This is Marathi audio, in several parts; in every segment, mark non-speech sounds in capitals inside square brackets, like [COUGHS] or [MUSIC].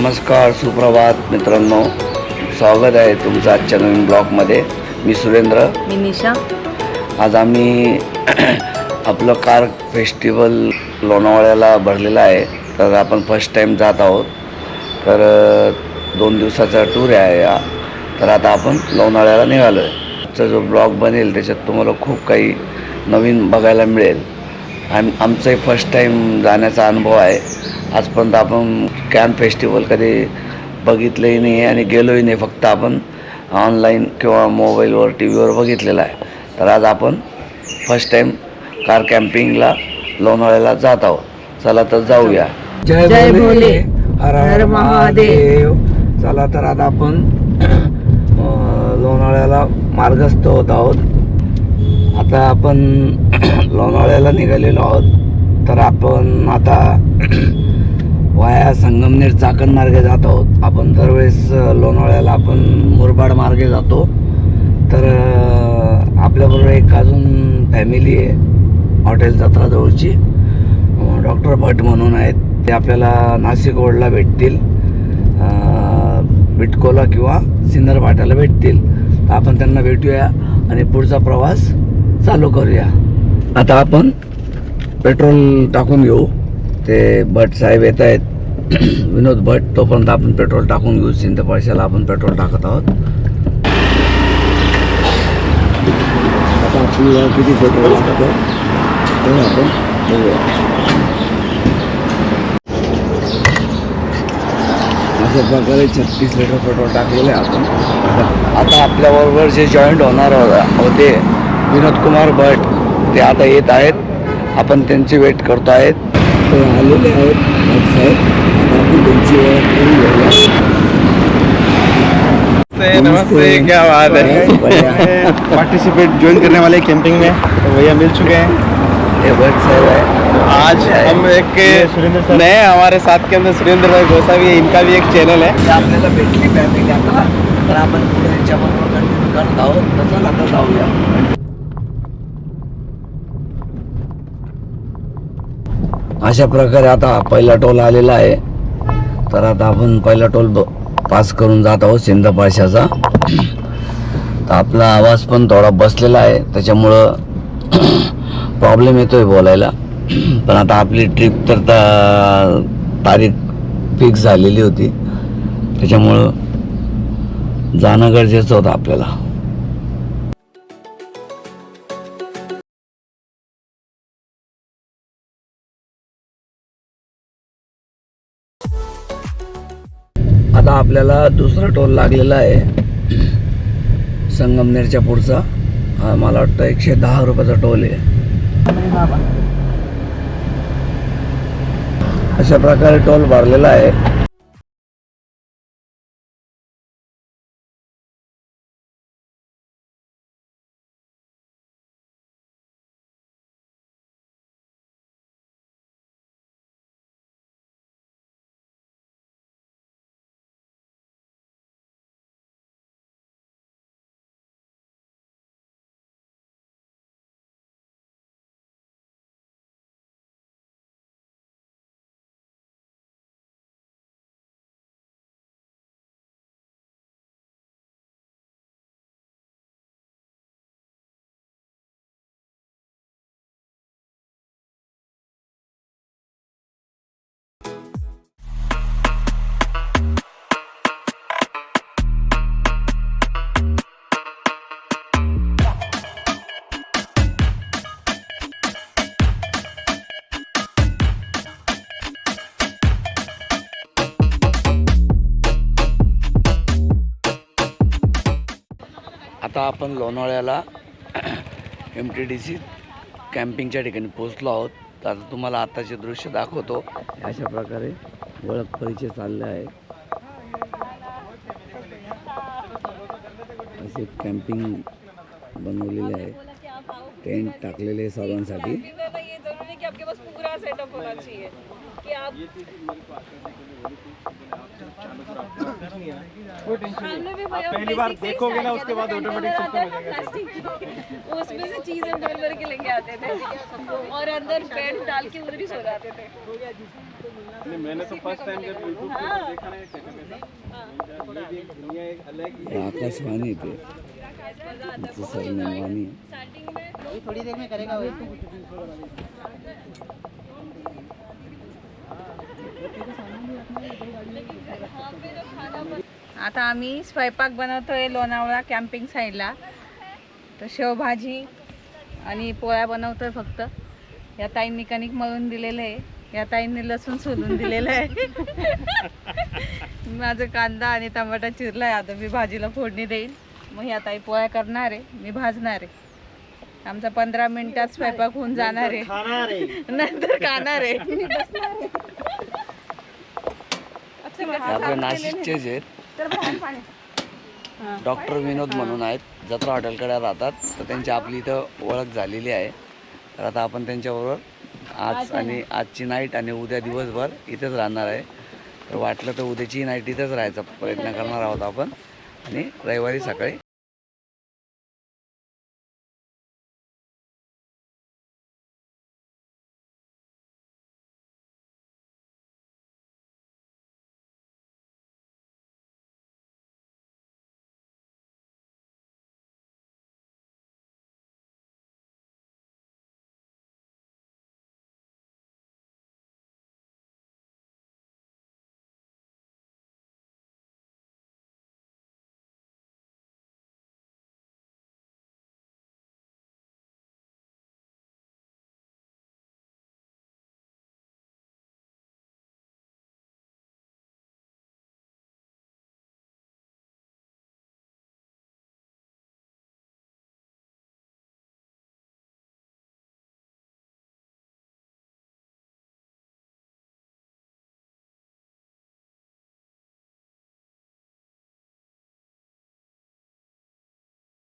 नमस्कार सुप्रभात मित्रांनो. स्वागत आहे तुमचं आजच्या नवीन ब्लॉगमध्ये. मी सुरेंद्र. मी निशा. आज आम्ही [CLEARS THROAT] आपलं कार फेस्टिवल लोणावळ्याला भरलेलं आहे. तर आपण फर्स्ट टाईम जात आहोत. तर दोन दिवसाचा टूर आहे तर आता आपण लोणावळ्याला निघालो आहे आजचा जो ब्लॉग बनेल त्याच्यात तुम्हाला खूप काही नवीन बघायला मिळेल. आम आमचाही फर्स्ट टाईम जाण्याचा अनुभव आहे. आजपर्यंत आपण कॅन फेस्टिवल कधी बघितलंही नाही आणि गेलोही नाही. फक्त आपण ऑनलाईन किंवा मोबाईलवर टी व्हीवर बघितलेलं आहे. तर आज आपण फर्स्ट टाईम कार कॅम्पिंगला लोणावळ्याला जात आहोत. चला तर जाऊया. जय भोले. हर हर महादेव. चला तर आता आपण लोणावळ्याला मार्गस्थ होत आहोत. आता आपण [CLEARS THROAT] लोणावळ्याला निघालेलो आहोत. तर आपण आता वाया संगमनेर चाकण मार्गे जात आहोत. आपण दरवेळेस लोणावळ्याला आपण मुरबाड मार्गे जातो. तर आपल्याबरोबर एक अजून फॅमिली आहे हॉटेल जत्राजवळची. डॉक्टर भट म्हणून आहेत. ते आपल्याला नाशिक रोडला भेटतील. बिटकोला किंवा सिन्नर फाट्याला भेटतील. तर आपण त्यांना भेटूया आणि पुढचा प्रवास चालू करूया. आता आपण पेट्रोल टाकून घेऊ. ते भट साहेब येत आहेत. [COUGHS] विनोद भट तोपर्यंत आपण पेट्रोल टाकून घेऊ. सिंधपाशाला आपण पेट्रोल टाकत आहोत. आता आपल्याला किती पेट्रोल टाकतो? ते आपण बघूया. अशा प्रकारे छत्तीस लिटर पेट्रोल टाकलेलं आहे आपण. आता- आपल्याबरोबर जे जॉईंट होणार होते विनोद कुमार भट ते आता येत आहेत. आपण त्यांची वेट करतो आहेत. ते आलेले आहेत साहेब. नमस्ते नमस्ते क्या बात। है? पार्टिसिपेट ज्वाइन करने वाले कैंपिंग में। तो भैया मिल चुके हैं। आज हम एक नए हमारे साथ के अंदर सुरेंद्र भाई गोसावी है इनका भी एक चैनल है। ते आपल्याला भेटली फॅमिली आता तर आपण पुढे त्यांच्याबरोबर कंटिन्यू करत आहोत तर चला आता जाऊया अशा प्रकारे आता पहिला टोल आलेला आहे. तर आता आपण पहिला टोल पास करून जात आहोत सिंधपाशाचा तर आपला आवाज पण थोडा बसलेला आहे. त्याच्यामुळं प्रॉब्लेम येतोय बोलायला. पण आता आपली ट्रिप तर ता- तारीख फिक्स झालेली होती. त्याच्यामुळं जाणं गरजेचं होतं आपल्याला. आता आपल्याला दुसरा टोल लागलेला आहे. संगमनेरच्या पुढचा. हा मला वाटतं एकशे दहा रुपयाचा टोल आहे. अशा प्रकारे टोल भरलेला आहे. आता आपण लोणावळ्याला एम टी डी सी कॅम्पिंगच्या ठिकाणी पोचलो आहोत. तर आता तुम्हाला आताचे दृश्य दाखवतो. अशा प्रकारे ओळख परिचय चालले आहे. असे कॅम्पिंग बनवलेले आहे. टेंट टाकलेले सर्वांसाठी. की आपके पास पूरा सेटअप होना चाहिए कि आप खाने भी भैया पहली बार basic से देखोगे ना, start उसके किया बाद था, automatic container system हो आता है ना plastic की। उसमें से चीजें भर भर के लेके आते थे। और अंदर बेड डाल के उधर ही सो जाते थे। नहीं, मैंने तो फर्स्ट टाइम जब यूट्यूब पर देखा ना ये सेटअप ऐसा ये भी एक दुनिया एक अलग ही हे। आकाशवाणी येते सरनेमवाणी स्टार्टिंग में थोड़ी देर में करेगा वो। आता आम्ही स्वयंपाक बनवतोय लोणावळा कॅम्पिंग साईडला तर शेवभाजी आणि पोळ्या बनवतोय फक्त. या ताईंनी कणिक मळून दिलेलं आहे. या ताईंनी लसूण सोलून दिलेलं आहे. माझं कांदा आणि टमाटा चिरला आहे आता मी भाजीला फोडणी देईन. मग या ताई पोळ्या करणार आहे. मी भाजणार आहे. आमचा पंधरा मिनिटात स्वयंपाक होऊन जाणार आहे. नंतर खाणार आहे. मी बसणार आहे. अच्छा, आपले नाशिकचेच आहेत तर बाहेर पाणी. डॉक्टर विनोद म्हणून आहेत. जत्रा हॉटेलकडे राहतात. तर त्यांची आपली इथं ओळख झालेली आहे. तर आता आपण त्यांच्याबरोबर आज आणि आजची नाईट आणि उद्या दिवसभर इथंच राहणार आहे. तर वाटलं तर उद्याची नाईट इथंच राहायचा प्रयत्न करणार आहोत आपण. आणि रविवारी सकाळी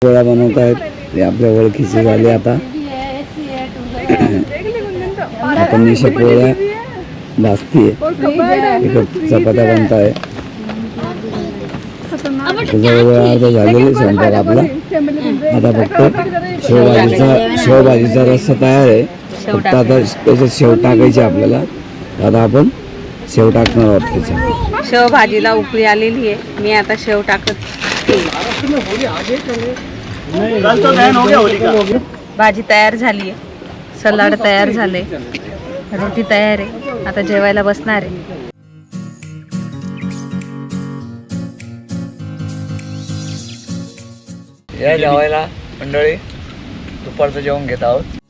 गोळा बनवत आहेत. ते आपल्या ओळखीचे झाले आता. आता मी पोळ्या भाजतीये. इकडे चपात्या बनत आहे जवळजवळ अर्धा झालेली स्वयंपाक आपला. आता फक्त शेवभाजीचा शेवभाजीचा रस्सा तयार आहे. फक्त आता त्याच्यात शेव टाकायची आपल्याला. आता आपण शेव टाकणार आहोत त्याच्यात शेव भाजीला उकळी आलेली आहे. मी आता शेव टाकत भाजी तयार झाली आहे. सलाड तयार झाले. रोटी तयार आहे. आता जेवायला बसणार आहे. या जेवायला मंडळी दुपारचं जेवण घेत आहोत.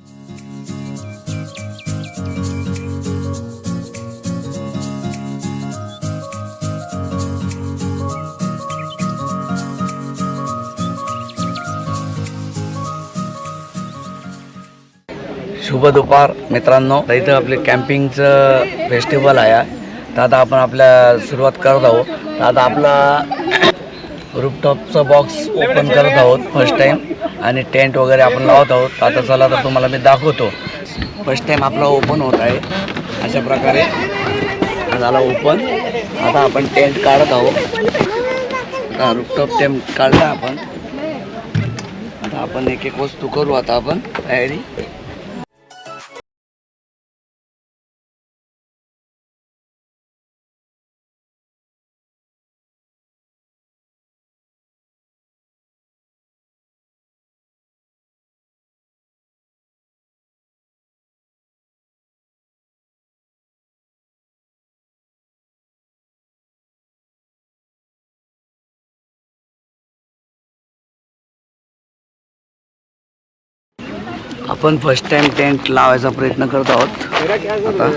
शुभ दुपार मित्रांनो. इथं आपले कॅम्पिंगचं फेस्टिवल आहे. तर आता आपण आपल्या सुरुवात करत आहोत. तर आता आपला रूपटॉपचा बॉक्स ओपन करत आहोत फर्स्ट टाईम आणि टेंट वगैरे आपण लावत आहोत. आता चला तर तुम्हाला मी दाखवतो. फर्स्ट टाईम आपला ओपन होत आहे. अशा प्रकारे झाला ओपन आता आपण टेंट काढत आहोत. आता रूपटॉप टेंट काढला आपण. आता आपण एक एक वस्तू करू आता आपण. तयारी. आपण फर्स्ट टाइम टेंट लावायचा प्रयत्न करत आहोत. आता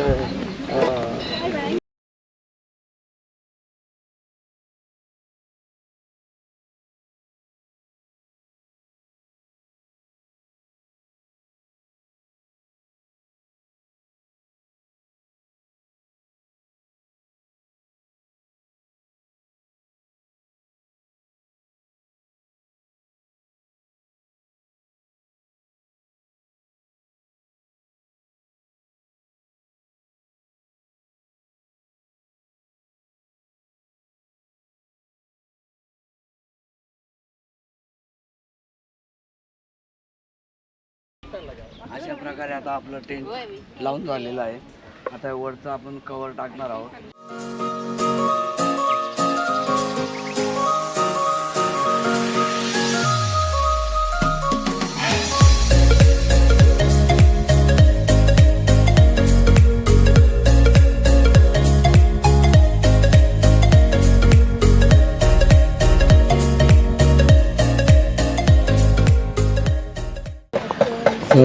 अशा प्रकारे आता आपलं टेंट लावून झालेलं आहे. आता वरचं आपण कवर टाकणार आहोत.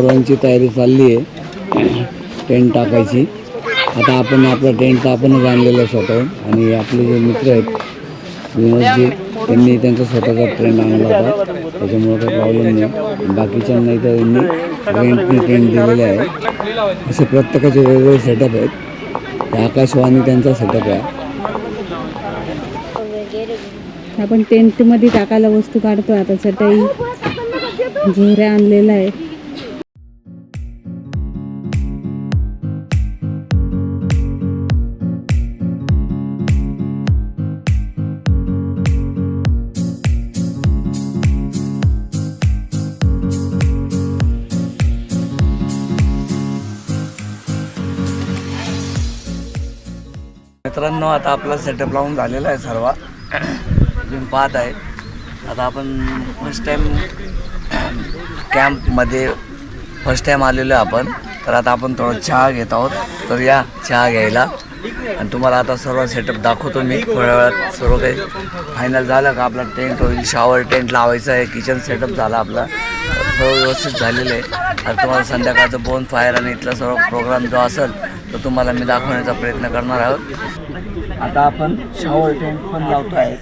सर्वांची तयारी चालली आहे. टेंट टाकायची. आता आपण आपला टेंट आपणच आणलेलं स्वतः आणि आपले जे मित्र आहेत विनोदजी त्यांनी त्यांचा स्वतःचा टेंट आणला होता. त्याच्यामुळे काही प्रॉब्लेम नाही. बाकीच्यांना इथं त्यांनी रेंटने टेंट दिलेले आहे. असे प्रत्येकाचे वेगवेगळे सेटअप आहेत. आकाशवाणी त्यांचा सेटअप आहे. आपण टेंटमध्ये टाकायला वस्तू काढतो आता चटई झोऱ्या आणलेला आहे मित्रांनो आता आपला सेटअप लावून झालेला आहे सर्व तुम्ही पाहत आहे आता आपण फर्स्ट टाईम कॅम्पमध्ये फर्स्ट टाईम आलेलो आहे आपण. तर आता आपण थोडं चहा घेत आहोत. तर या चहा घ्यायला. आणि तुम्हाला आता सर्व सेटअप दाखवतो मी. थोड्या वेळात सर्व काही फायनल झालं का आपला टेंट होईल शॉवर टेंट लावायचं आहे किचन सेटअप झाला आपला. सर्व व्यवस्थित झालेलं आहे. आता तुम्हाला संध्याकाळचं बोन फायर आणि इथला सर्व प्रोग्राम जो असेल तो तुम्हाला मी दाखवण्याचा प्रयत्न करणार आहोत. आता आपण शॉवर टेंट पण लावतो आहे.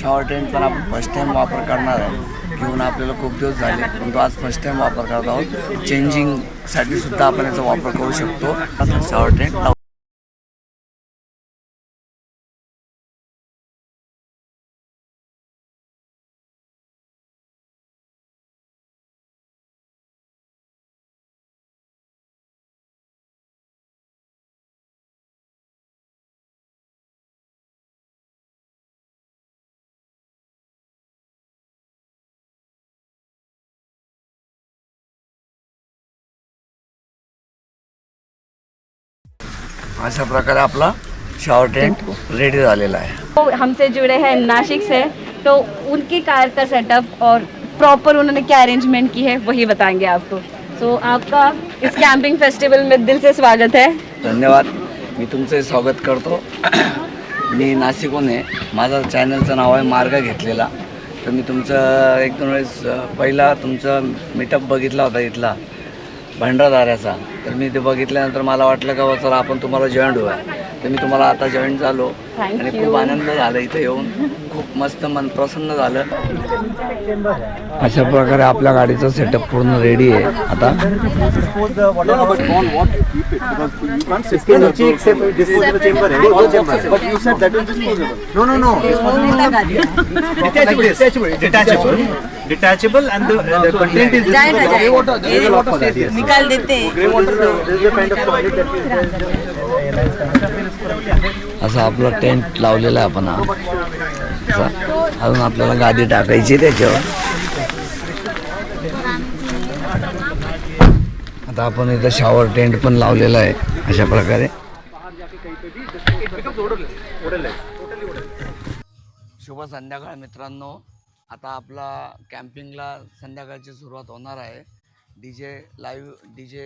शॉवर टेंट पण आपण फर्स्ट टाईम वापर करणार आहे. घेऊन आपल्याला खूप दिवस झाले परंतु आज फर्स्ट टाईम वापर करत आहोत. चेंजिंगसाठी सुद्धा आपण याचा वापर करू शकतो. शॉवर टेंट अशा प्रकारे आपला शॉवर टेंट रेडी झालेला आहे. वो हमसे जुड़े हैं नासिक से तो उनकी कार का सेटअप और प्रॉपर उन्होंने क्या अरेंजमेंट की है वही बताएंगे आपको। सो आपका इस कैंपिंग फेस्टिवल में दिल से स्वागत है। धन्यवाद। मी तुमचं स्वागत करतो. मी नाशिकहून आहे. माझं चॅनलचं नाव आहे मार्ग घेतलेला. तर मी तुमचं एक दोन वेळेस पहिला तुमचं मीटअप बघितला होता इथला. भंडारदाऱ्याचा तर मी ते बघितल्यानंतर मला वाटलं का बा चला आपण तुम्हाला जॉईंट होऊया. तर मी तुम्हाला आता जॉईंट झालो. आणि. खूप आनंद झाला इथं येऊन. खूप मस्त मन प्रसन्न झालं. अशा प्रकारे आपल्या गाडीचा सेटअप पूर्ण रेडी आहे आता. Detachable and the content is grey water grey water निकाल देते हैं grey water is a kind of असं आपलं टेंट लावलेलं आहे आपण अजून आपल्याला गादी टाकायची त्याच्यावर. आता आपण इथं शॉवर टेंट पण लावलेला आहे अशा प्रकारे. शुभ संध्याकाळ मित्रांनो. आता आपला कॅम्पिंगला संध्याकाळची सुरुवात होणार आहे. D J live D J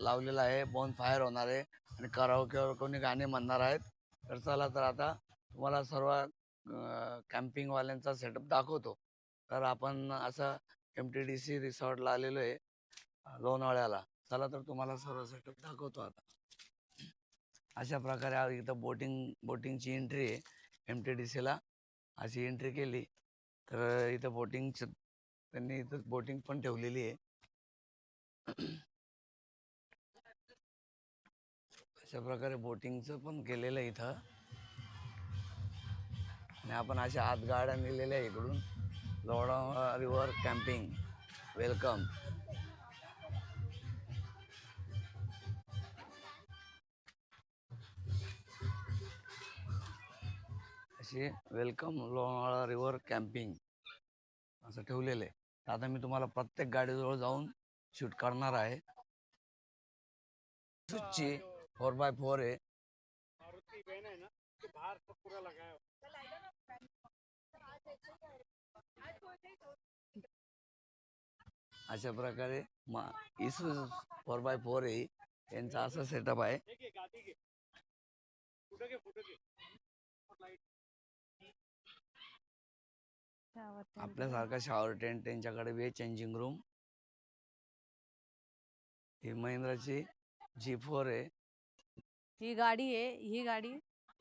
लावलेला आहे बॉन फायर होणार आहे आणि कराओकेवर कोणी गाणे म्हणणार आहेत. तर चला तर आता तुम्हाला सर्व कॅम्पिंगवाल्यांचा सेटअप दाखवतो. तर आपण असं एम टी डी सी रिसॉर्टला आलेलो आहे लोणावळ्याला. चला तर तुम्हाला सर्व सेटअप दाखवतो आता. अशा प्रकारे इथं बोटिंग बोटिंगची एंट्री आहे एम टी डी सीला अशी एंट्री केली. तर इथं बोटिंगचं त्यांनी इथं बोटिंग पण ठेवलेली आहे. अशा प्रकारे बोटिंगचं पण केलेलं आहे इथं. आणि आपण अशा आत गाड्या नेलेल्या आहे इकडून. लोणा रिव्हर कॅम्पिंग. वेलकम. अशी वेलकम लोणावळा रिव्हर कॅम्पिंग असं ठेवलेलं आहे. आता मी तुम्हाला प्रत्येक गाडीजवळ जाऊन शूट करणार आहे. सुची फोर बाय फोर आहे. अशा प्रकारे मा इसू फोर बाय फोर आहे. यांचा असा सेटअप आहे. आपल्यासारखा शॉवर टेंट त्यांच्याकडे वे चेंजिंग रूम ही महिंद्राची जी फोर आहे. ही गाडी आहे ही गाडी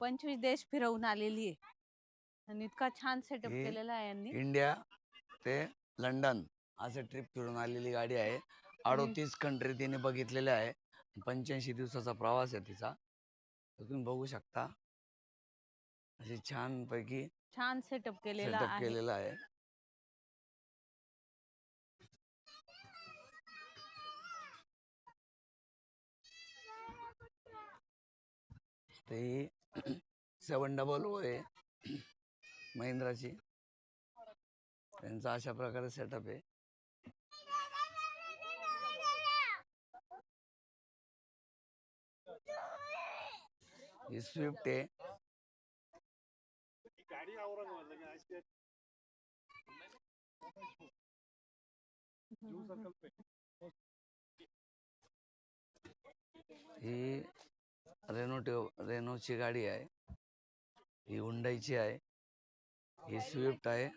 पंचवीस देश फिरवून आलेली आहे. आणि इतका छान सेटअप हे केलेला आहे यांनी. इंडिया ते लंडन असे ट्रिप फिरून आलेली गाडी आहे. अडोतीस कंट्री तिने बघितलेले आहे. पंच्याऐंशी दिवसाचा प्रवास आहे तिचा. तर तुम्ही बघू शकता. अशी छान पैकी छान सेटअप केलेला सेटअप आहे. केलेला आहे. ते सेवन डबल ओ आहे. महिंद्राची. त्यांचा अशा प्रकारे सेटअप आहे. ही स्विफ्ट आहे. ही रेनो रेनोची गाडी आहे. ही हुंडाईची आहे. ही स्विफ्ट आहे.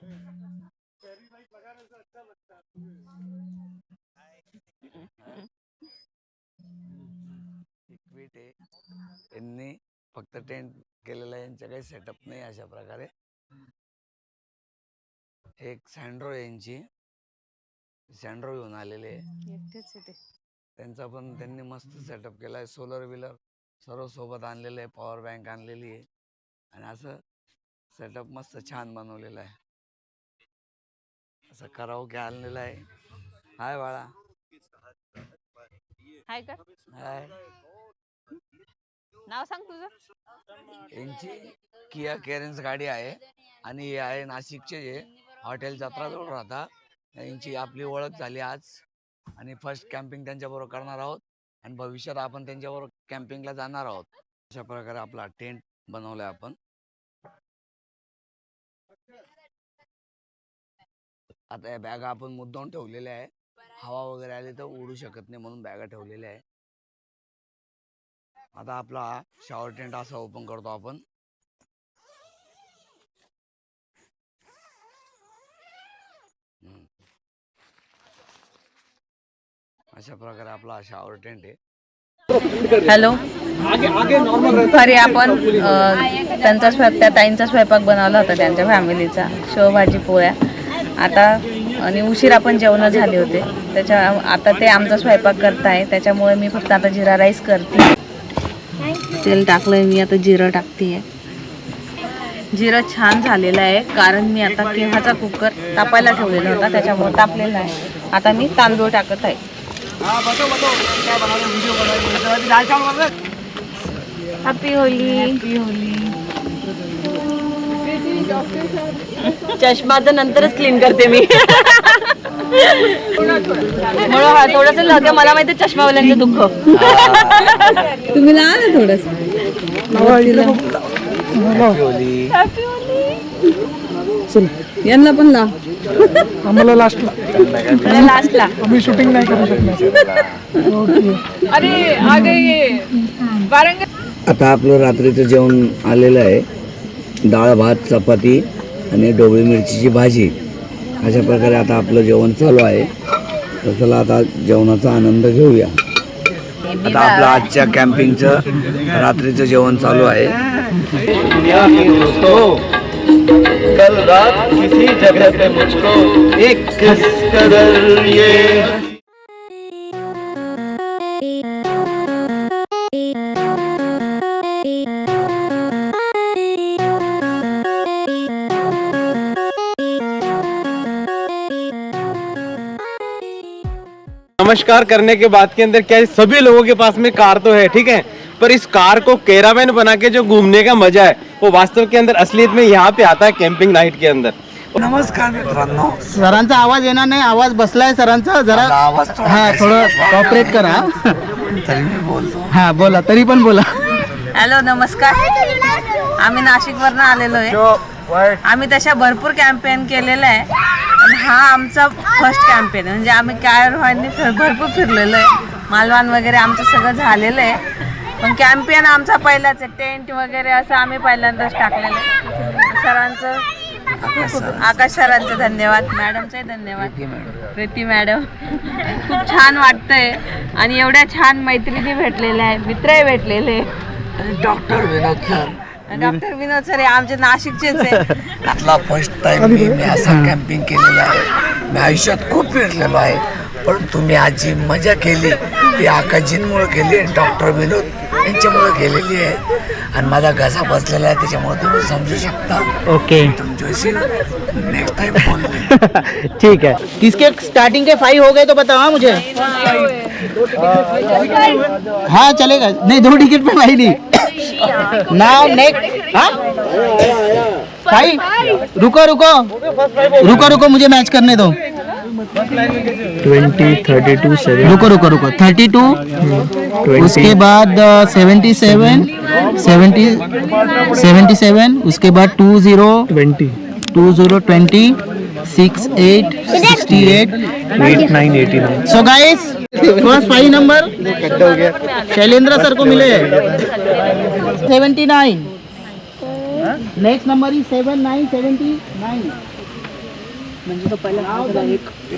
[LAUGHS] फक्त टेंट केलेला आहे. यांच्या काही सेटअप नाही अशा प्रकारे. एक सँड्रो यांची. सँड्रो घेऊन आलेले त्यांचा पण त्यांनी मस्त सेटअप केला आहे. सोलर व्हीलर सर्व सोबत आणलेलं आहे. पॉवर बँक आणलेली आहे. आणि असं सेटअप मस्त छान बनवलेलं आहे. असं कराओके आणलेलं आहे. हाय बाळा. हाय का? हाय नाव सांग तुझं. यांची किया केरेन्स गाडी आहे आणि हे आहे नाशिकचे जे हॉटेल जत्राजवळ राहता. यांची आपली ओळख झाली आज. आणि फर्स्ट कॅम्पिंग त्यांच्याबरोबर करणार आहोत. आणि भविष्यात आपण त्यांच्याबरोबर कॅम्पिंगला जाणार आहोत. अशा प्रकारे आपला टेंट बनवलाय आपण. आता या बॅगा आपण मुद्दाम ठेवलेल्या आहे. हवा वगैरे आली तर उडू शकत नाही म्हणून बॅगा ठेवलेल्या आहे. आता आपला शॉवर टेंट असा ओपन करतो आपण. अशा प्रकारे आपला शॉवर टेंट आहे. हॅलो दुपारी आपण अ, त्यांचा स्वयं त्या ताईंचा स्वयंपाक बनवला होता त्यांच्या फॅमिलीचा. शेवभाजी पोळ्या. आता आणि उशीर आपण जेवण झाले होते. त्याच्या आता ते आमचा स्वयंपाक करताय. त्याच्यामुळे मी फक्त आता जिरा राईस करते. तेल टाकलंय मी आता जिरं टाकते जिरं छान झालेलं आहे कारण मी आता केव्हाचा कुकर तापायला ठेवलेला होता त्याच्यामुळे तापलेला आहे आता मी तांदूळ टाकत आहे. हॅपी होली हॅपी होली चष्मा तर नंतरच क्लीन करते मी. [LAUGHS] हा थोडस लागतं मला माहिती चष्मावाल्यांचं दुःख. तुम्ही लहान थोडस. यांना पण ला. आम्हाला लास्टला लास्टला आम्ही शूटिंग नाही करू शकणार. अरे वारंग आता आपलं रात्रीचं जेवण आलेलं आहे. डाळ भात चपाती आणि ढोबळी मिरचीची भाजी. अशा प्रकारे आता आपलं जेवण चालू आहे. तर चला आता जेवणाचा आनंद घेऊया. आता आपलं आजच्या कॅम्पिंगचं रात्रीचं जेवण चालू आहे. कल रात किसी जगह पे मुझको एक किस कदर ये नमस्कार करने के बाद के अंदर क्या है, सभी लोगों के पास में कार तो है ठीक है? पर इस कार को कैरावैन बना के जो घूमने का मजा है वो वास्तव के अंदर असलियत में यहाँ पे आता है कैंपिंग नाइट के अंदर। नमस्कार मित्रांनो। सरांचा आवाज येणार नाही आवाज बसलाय सरांचा जरा आवाज हा थोडं कॉपरेट करा. तरी मी बोलतो. हा बोला तरी पण बोला. हॅलो नमस्कार. आम्ही नाशिकवरनं आलेलो आहे. आम्ही तशा भरपूर कॅम्पेन केलेलं आहे. हा आमचा फर्स्ट कॅम्पेन आहे. म्हणजे आम्ही काय रोहांनी भरपूर फिरलेलो आहे. मालवान वगैरे आमचं सगळं झालेलं आहे. पण कॅम्पेन आमचा पहिलाच आहे. टेंट वगैरे असं आम्ही पहिल्यांदाच टाकलेलं आहे. सरांचं आकाश सरांचं धन्यवाद. मॅडमचंही धन्यवाद. प्रीती मॅडम. खूप छान वाटतंय. आणि एवढ्या छान मैत्रिणी भेटलेल्या आहे मित्रही भेटलेले doctor Vinod sir. Doctor Vinod sir हे आमचे नाशिकचेच आहे त्यातला फर्स्ट टाइम मी मी असं कॅम्पिंग केलेलं आहे मी आयुष्यात खूप फिरलेलो आहे परंतु मी आज जी मजा केली ती आकाशजींमुळे केली आणि डॉक्टर विनोद यांच्यामुळे केलेली आहे आणि माझा घसा बसलेला आहे त्याच्यामुळे तुम्ही समजू शकता ओके तुमच्याशी नेक्स्ट टाइम बोलू ठीक है किसके स्टार्टिंग के फाइव हो गए तो बताओ हाँ मुझे हाँ चलेगा नहीं दो टिकट पे भाई नहीं नाउ नेक्स्ट हाँ? फाइव रुको रुको। रुको रुको मुझे मैच करने दो। Twenty thirty two seven. रुको रुको रुको थर्टी टू उसके बाद seventy seven seventy seventy seven उसके बाद two zero twenty. Two zero twenty six eight sixty eight eight nine eighty nine so guys first five number Shailendra sir को मिले। Seventy nine next number is seven nine seventy nine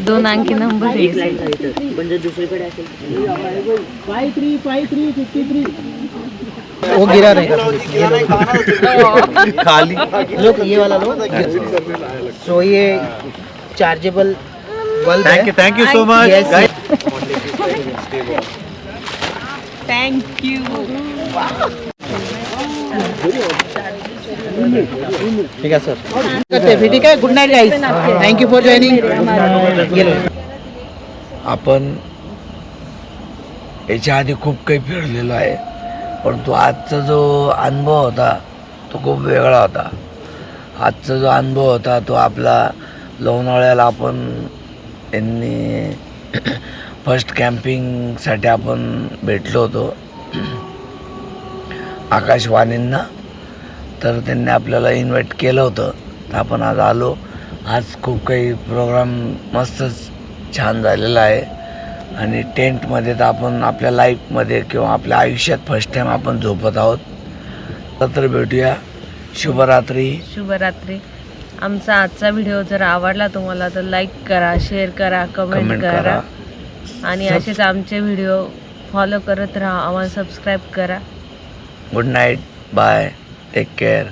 दोन अंकी नंबर आहे. Five three five three fifty three वो गिरा रहेगा खाली. लो ये वाला लो. सो ये chargeable bulb thank you thank you so much Yes. Thank you ठीक है सर. करते ठीक है good night guys thank you for low आपण याच्या आधी खूप काही फिरलेलो आहे परंतु आजचा जो अनुभव होता तो खूप वेगळा होता. आजचा जो अनुभव होता तो आपला लोणावळ्याला आपण यांनी [CLEARS THROAT] फर्स्ट कॅम्पिंगसाठी आपण भेटलो होतो. आकाशवाणींना. तर त्यांनी आपल्याला इन्व्हाइट केलं होतं. तर आपण आज आलो. आज खूप काही प्रोग्राम मस्तच छान झालेला आहे. आणि टेंटमध्ये तर आपण आपल्या लाईफमध्ये किंवा आपल्या आयुष्यात फर्स्ट टाईम आपण झोपत आहोत. तर भेटूया. शुभरात्री. शुभरात्री. आमचा आजचा व्हिडिओ जर आवडला तुम्हाला तर लाईक करा शेअर करा कमेंट करा. करा. आणि असेच आमचे व्हिडिओ फॉलो करत राहा. आम्हाला सबस्क्राईब करा. Good night bye take care